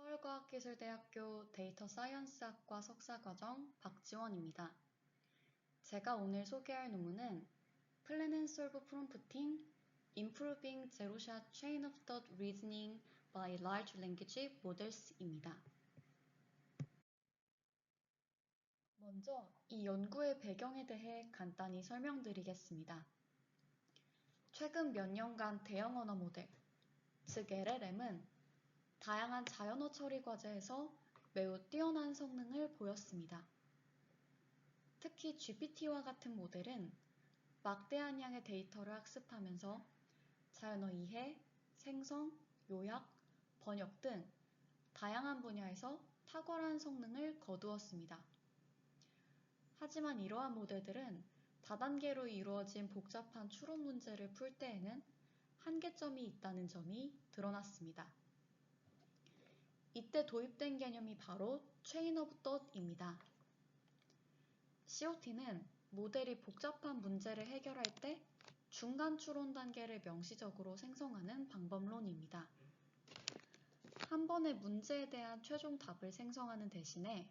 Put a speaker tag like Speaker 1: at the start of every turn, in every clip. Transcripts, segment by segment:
Speaker 1: 서울과학기술대학교 데이터 사이언스학과 석사과정 박지원입니다. 제가 오늘 소개할 논문은 Plan and Solve Prompting Improving Zero-Shot Chain of Thought Reasoning by Large Language Models입니다. 먼저 이 연구의 배경에 대해 간단히 설명드리겠습니다. 최근 몇 년간 대형 언어 모델, 즉 LLM은 다양한 자연어 처리 과제에서 매우 뛰어난 성능을 보였습니다. 특히 GPT와 같은 모델은 막대한 양의 데이터를 학습하면서 자연어 이해, 생성, 요약, 번역 등 다양한 분야에서 탁월한 성능을 거두었습니다. 하지만 이러한 모델들은 다단계로 이루어진 복잡한 추론 문제를 풀 때에는 한계점이 있다는 점이 드러났습니다. 이때 도입된 개념이 바로 Chain of Thought입니다. COT는 모델이 복잡한 문제를 해결할 때 중간 추론 단계를 명시적으로 생성하는 방법론입니다. 한 번에 문제에 대한 최종 답을 생성하는 대신에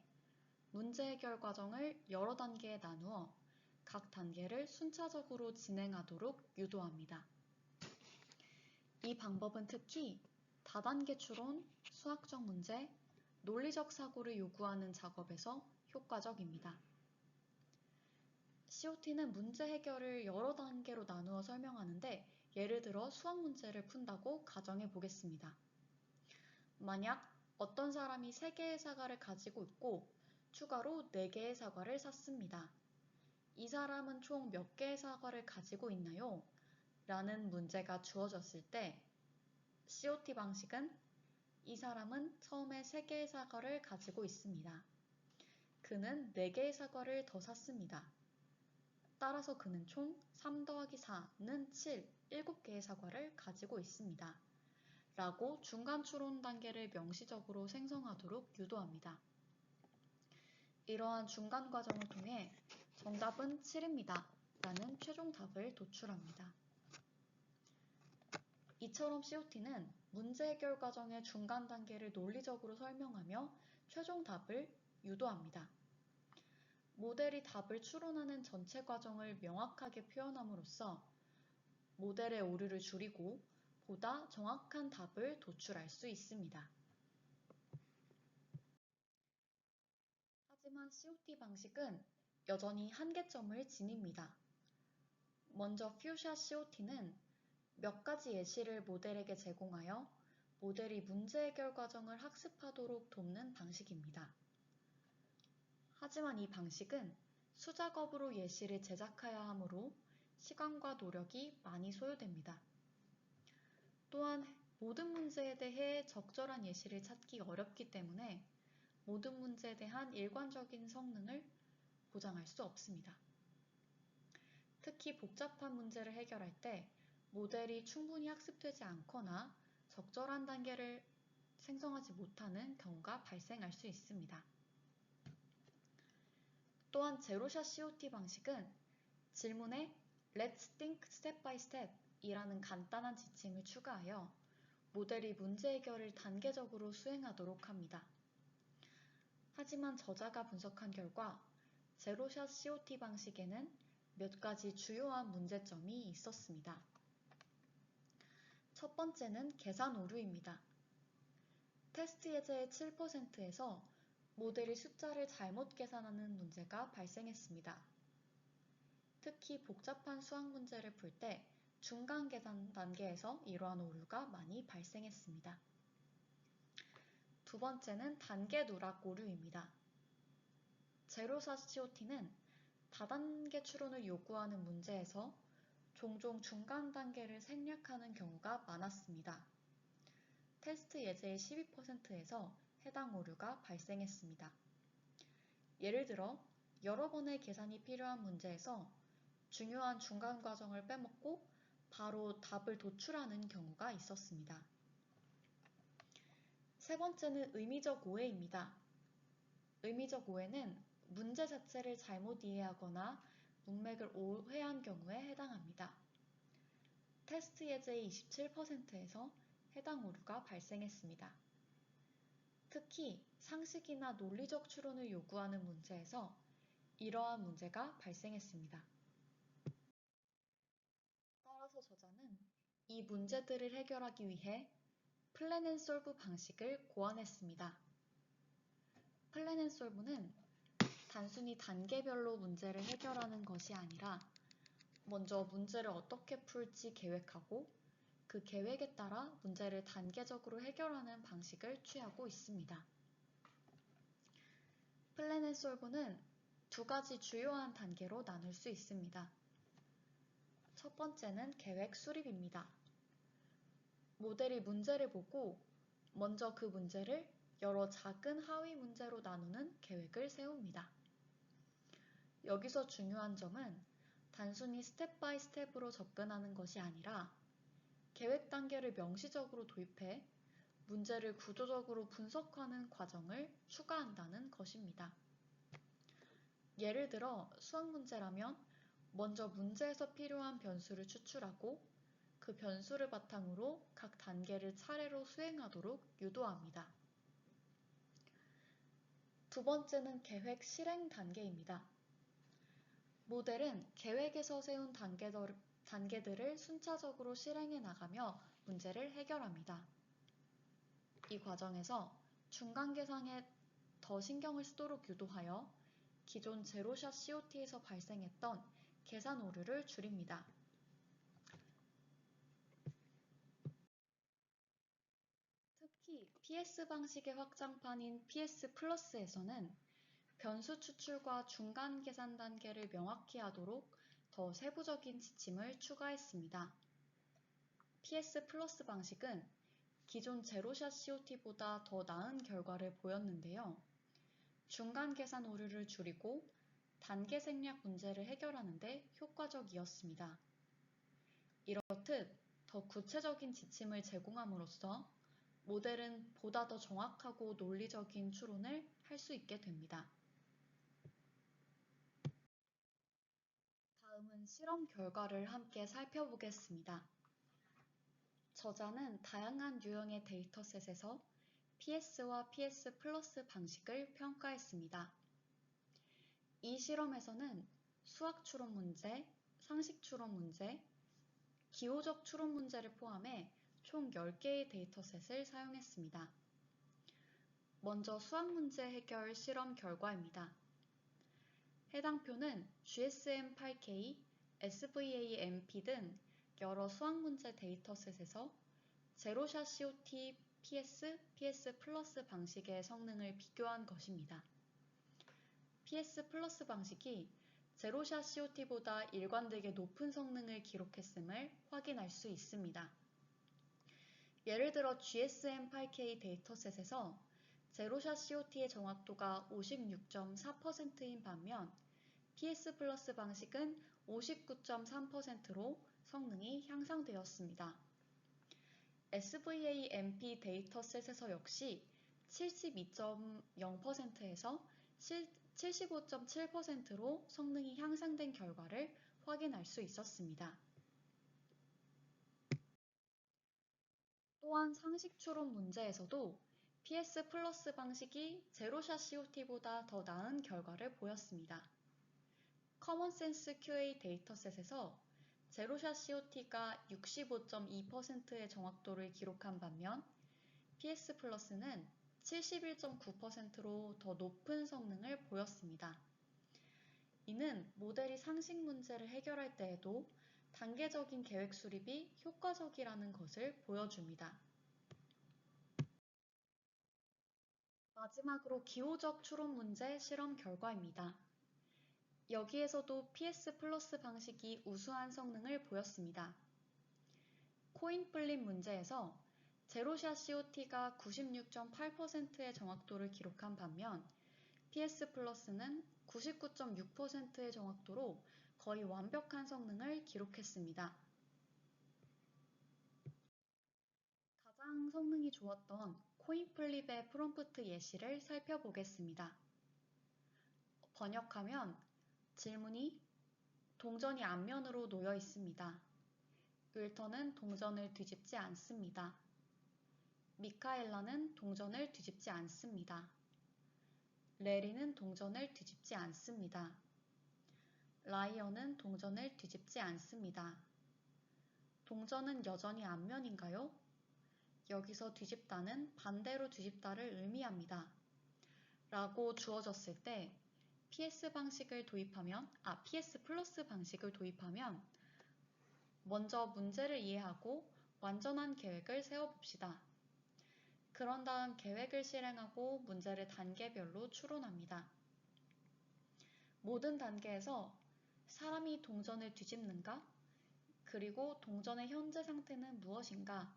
Speaker 1: 문제 해결 과정을 여러 단계에 나누어 각 단계를 순차적으로 진행하도록 유도합니다. 이 방법은 특히 다단계 추론, 수학적 문제, 논리적 사고를 요구하는 작업에서 효과적입니다. COT는 문제 해결을 여러 단계로 나누어 설명하는데 예를 들어 수학 문제를 푼다고 가정해 보겠습니다. 만약 어떤 사람이 3개의 사과를 가지고 있고 추가로 4개의 사과를 샀습니다. 이 사람은 총 몇 개의 사과를 가지고 있나요? 라는 문제가 주어졌을 때 COT 방식은 이 사람은 처음에 3개의 사과를 가지고 있습니다. 그는 4개의 사과를 더 샀습니다. 따라서 그는 총 3 더하기 4는 7, 7개의 사과를 가지고 있습니다. 라고 중간 추론 단계를 명시적으로 생성하도록 유도합니다. 이러한 중간 과정을 통해 정답은 7입니다. 라는 최종 답을 도출합니다. 이처럼 COT는 문제 해결 과정의 중간 단계를 논리적으로 설명하며 최종 답을 유도합니다. 모델이 답을 추론하는 전체 과정을 명확하게 표현함으로써 모델의 오류를 줄이고 보다 정확한 답을 도출할 수 있습니다. 하지만 COT 방식은 여전히 한계점을 지닙니다. 먼저 퓨샤 COT는 몇 가지 예시를 모델에게 제공하여 모델이 문제 해결 과정을 학습하도록 돕는 방식입니다. 하지만 이 방식은 수작업으로 예시를 제작해야 하므로 시간과 노력이 많이 소요됩니다. 또한 모든 문제에 대해 적절한 예시를 찾기 어렵기 때문에 모든 문제에 대한 일관적인 성능을 보장할 수 없습니다. 특히 복잡한 문제를 해결할 때 모델이 충분히 학습되지 않거나 적절한 단계를 생성하지 못하는 경우가 발생할 수 있습니다. 또한 제로샷 COT 방식은 질문에 Let's think step by step 이라는 간단한 지침을 추가하여 모델이 문제 해결을 단계적으로 수행하도록 합니다. 하지만 저자가 분석한 결과 제로샷 COT 방식에는 몇 가지 주요한 문제점이 있었습니다. 첫 번째는 계산 오류입니다. 테스트 예제의 7%에서 모델이 숫자를 잘못 계산하는 문제가 발생했습니다. 특히 복잡한 수학 문제를 풀 때 중간 계산 단계에서 이러한 오류가 많이 발생했습니다. 두 번째는 단계 누락 오류입니다. 제로사 COT는 다단계 추론을 요구하는 문제에서 종종 중간 단계를 생략하는 경우가 많았습니다. 테스트 예제의 12%에서 해당 오류가 발생했습니다. 예를 들어 여러 번의 계산이 필요한 문제에서 중요한 중간 과정을 빼먹고 바로 답을 도출하는 경우가 있었습니다. 세 번째는 의미적 오해입니다. 의미적 오해는 문제 자체를 잘못 이해하거나 문맥을 오해한 경우에 해당합니다. 테스트 예제의 27%에서 해당 오류가 발생했습니다. 특히 상식이나 논리적 추론을 요구하는 문제에서 이러한 문제가 발생했습니다. 따라서 저자는 이 문제들을 해결하기 위해 플랜 앤 솔브 방식을 고안했습니다. 플랜 앤 솔브는 단순히 단계별로 문제를 해결하는 것이 아니라 먼저 문제를 어떻게 풀지 계획하고 그 계획에 따라 문제를 단계적으로 해결하는 방식을 취하고 있습니다. 앤 솔브는 두 가지 주요한 단계로 나눌 수 있습니다. 첫 번째는 계획 수립입니다. 모델이 문제를 보고 먼저 그 문제를 여러 작은 하위 문제로 나누는 계획을 세웁니다. 여기서 중요한 점은 단순히 스텝 바이 스텝으로 접근하는 것이 아니라 계획 단계를 명시적으로 도입해 문제를 구조적으로 분석하는 과정을 추가한다는 것입니다. 예를 들어 수학 문제라면 먼저 문제에서 필요한 변수를 추출하고 그 변수를 바탕으로 각 단계를 차례로 수행하도록 유도합니다. 두 번째는 계획 실행 단계입니다. 모델은 계획에서 세운 단계들을 순차적으로 실행해 나가며 문제를 해결합니다. 이 과정에서 중간 계산에 더 신경을 쓰도록 유도하여 기존 제로샷 COT에서 발생했던 계산 오류를 줄입니다. 특히 PS 방식의 확장판인 PS 플러스에서는 변수 추출과 중간 계산 단계를 명확히 하도록 더 세부적인 지침을 추가했습니다. PS 플러스 방식은 기존 제로샷 COT보다 더 나은 결과를 보였는데요. 중간 계산 오류를 줄이고 단계 생략 문제를 해결하는 데 효과적이었습니다. 이렇듯 더 구체적인 지침을 제공함으로써 모델은 보다 더 정확하고 논리적인 추론을 할 수 있게 됩니다. 다음은 실험 결과를 함께 살펴보겠습니다. 저자는 다양한 유형의 데이터셋에서 PS와 PS 플러스 방식을 평가했습니다. 이 실험에서는 수학 추론 문제, 상식 추론 문제, 기호적 추론 문제를 포함해 총 10개의 데이터셋을 사용했습니다. 먼저 수학 문제 해결 실험 결과입니다. 해당 표는 GSM8K, SVAMP 등 여러 수학 문제 데이터셋에서 제로샷 COT PS, PS 플러스 방식의 성능을 비교한 것입니다. PS 플러스 방식이 제로샷 COT보다 일관되게 높은 성능을 기록했음을 확인할 수 있습니다. 예를 들어 GSM8K 데이터셋에서 제로샷 COT의 정확도가 56.4%인 반면 PS 플러스 방식은 59.3%로 성능이 향상되었습니다. SVAMP 데이터셋에서 역시 72.0%에서 75.7%로 성능이 향상된 결과를 확인할 수 있었습니다. 또한 상식 추론 문제에서도 PS 플러스 방식이 제로샷 COT보다 더 나은 결과를 보였습니다. 커먼센스 QA 데이터셋에서 제로샷 COT가 65.2%의 정확도를 기록한 반면 PS 플러스는 71.9%로 더 높은 성능을 보였습니다. 이는 모델이 상식 문제를 해결할 때에도 단계적인 계획 수립이 효과적이라는 것을 보여줍니다. 마지막으로 기호적 추론 문제 실험 결과입니다. 여기에서도 PS 플러스 방식이 우수한 성능을 보였습니다. 코인 플립 문제에서 제로샷 COT가 96.8%의 정확도를 기록한 반면 PS 플러스는 99.6%의 정확도로 거의 완벽한 성능을 기록했습니다. 가장 성능이 좋았던 코인 플립의 프롬프트 예시를 살펴보겠습니다. 번역하면 질문이 동전이 앞면으로 놓여 있습니다. 윌턴은 동전을 뒤집지 않습니다. 미카엘라는 동전을 뒤집지 않습니다. 레리는 동전을 뒤집지 않습니다. 라이언은 동전을 뒤집지 않습니다. 동전은 여전히 앞면인가요? 여기서 뒤집다는 반대로 뒤집다를 의미합니다. 라고 주어졌을 때 PS 방식을 도입하면, 아, PS 플러스 방식을 도입하면 먼저 문제를 이해하고 완전한 계획을 세워봅시다. 그런 다음 계획을 실행하고 문제를 단계별로 추론합니다. 모든 단계에서 사람이 동전을 뒤집는가? 그리고 동전의 현재 상태는 무엇인가?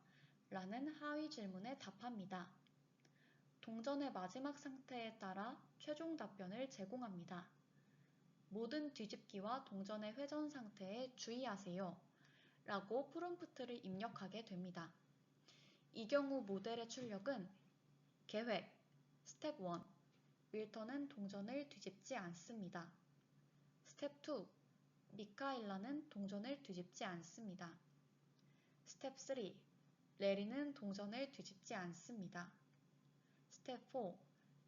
Speaker 1: 라는 하위 질문에 답합니다. 동전의 마지막 상태에 따라 최종 답변을 제공합니다. 모든 뒤집기와 동전의 회전 상태에 주의하세요. 라고 프롬프트를 입력하게 됩니다. 이 경우 모델의 출력은 계획, 스텝 1, 윌턴은 동전을 뒤집지 않습니다. 스텝 2, 미카일라는 동전을 뒤집지 않습니다. 스텝 3, 레리는 동전을 뒤집지 않습니다. 스텝 4,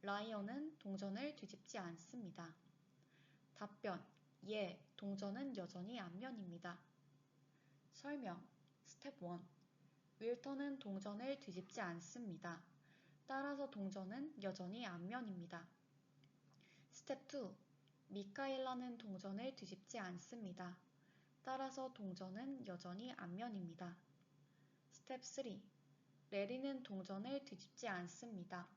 Speaker 1: 라이언은 동전을 뒤집지 않습니다. 답변, 예, 동전은 여전히 앞면입니다. 설명, 스텝 1, 윌턴은 동전을 뒤집지 않습니다. 따라서 동전은 여전히 앞면입니다. 스텝 2, 미카일라는 동전을 뒤집지 않습니다. 따라서 동전은 여전히 앞면입니다. 스텝 3. 레리는 동전을 뒤집지 않습니다.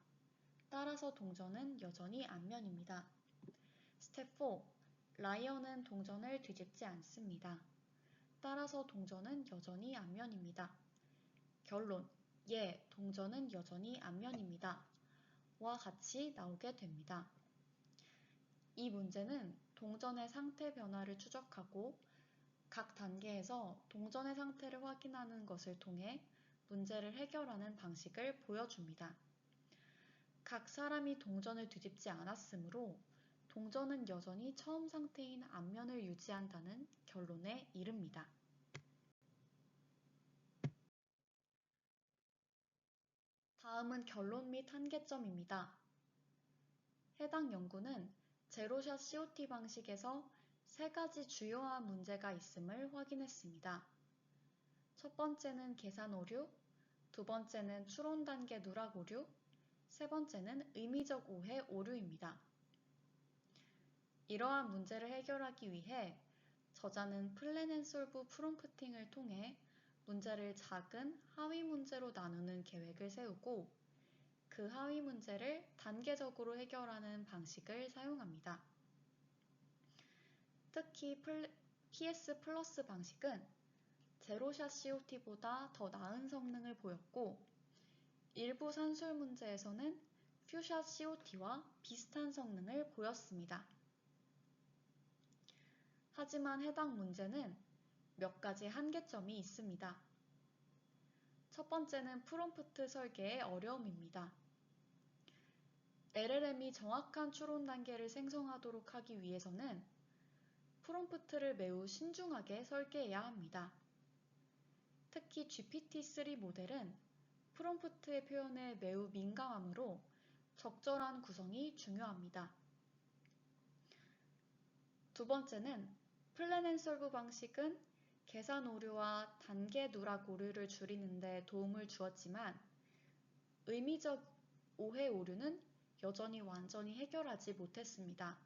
Speaker 1: 따라서 동전은 여전히 앞면입니다. 스텝 4. 라이언은 동전을 뒤집지 않습니다. 따라서 동전은 여전히 앞면입니다. 결론. 예, 동전은 여전히 앞면입니다. 와 같이 나오게 됩니다. 이 문제는 동전의 상태 변화를 추적하고 각 단계에서 동전의 상태를 확인하는 것을 통해 문제를 해결하는 방식을 보여줍니다. 각 사람이 동전을 뒤집지 않았으므로 동전은 여전히 처음 상태인 앞면을 유지한다는 결론에 이릅니다. 다음은 결론 및 한계점입니다. 해당 연구는 제로샷 COT 방식에서 세 가지 주요한 문제가 있음을 확인했습니다. 첫 번째는 계산 오류, 두 번째는 추론 단계 누락 오류, 세 번째는 의미적 오해 오류입니다. 이러한 문제를 해결하기 위해 저자는 플랜 앤 솔브 프롬프팅을 통해 문제를 작은 하위 문제로 나누는 계획을 세우고 그 하위 문제를 단계적으로 해결하는 방식을 사용합니다. 특히 PS 플러스 방식은 제로샷 COT보다 더 나은 성능을 보였고 일부 산술 문제에서는 퓨샷 COT와 비슷한 성능을 보였습니다. 하지만 해당 문제는 몇 가지 한계점이 있습니다. 첫 번째는 프롬프트 설계의 어려움입니다. LLM이 정확한 추론 단계를 생성하도록 하기 위해서는 프롬프트를 매우 신중하게 설계해야 합니다. 특히 GPT-3 모델은 프롬프트의 표현에 매우 민감하므로 적절한 구성이 중요합니다. 두 번째는 플랜 앤 솔브 방식은 계산 오류와 단계 누락 오류를 줄이는 데 도움을 주었지만 의미적 오해 오류는 여전히 완전히 해결하지 못했습니다.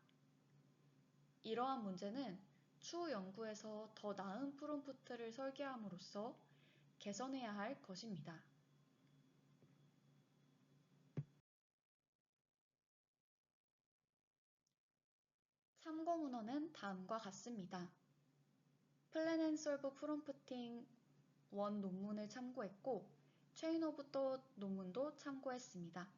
Speaker 1: 이러한 문제는 추후 연구에서 더 나은 프롬프트를 설계함으로써 개선해야 할 것입니다. 참고 문헌은 다음과 같습니다. 플랜 앤 솔브 프롬프팅 1 논문을 참고했고 체인 오브 또 논문도 참고했습니다.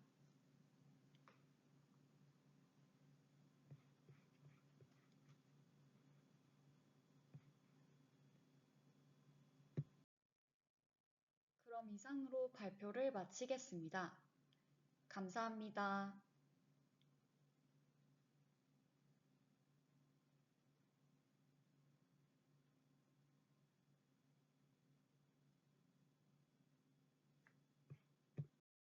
Speaker 1: 그럼 이상으로 발표를 마치겠습니다. 감사합니다.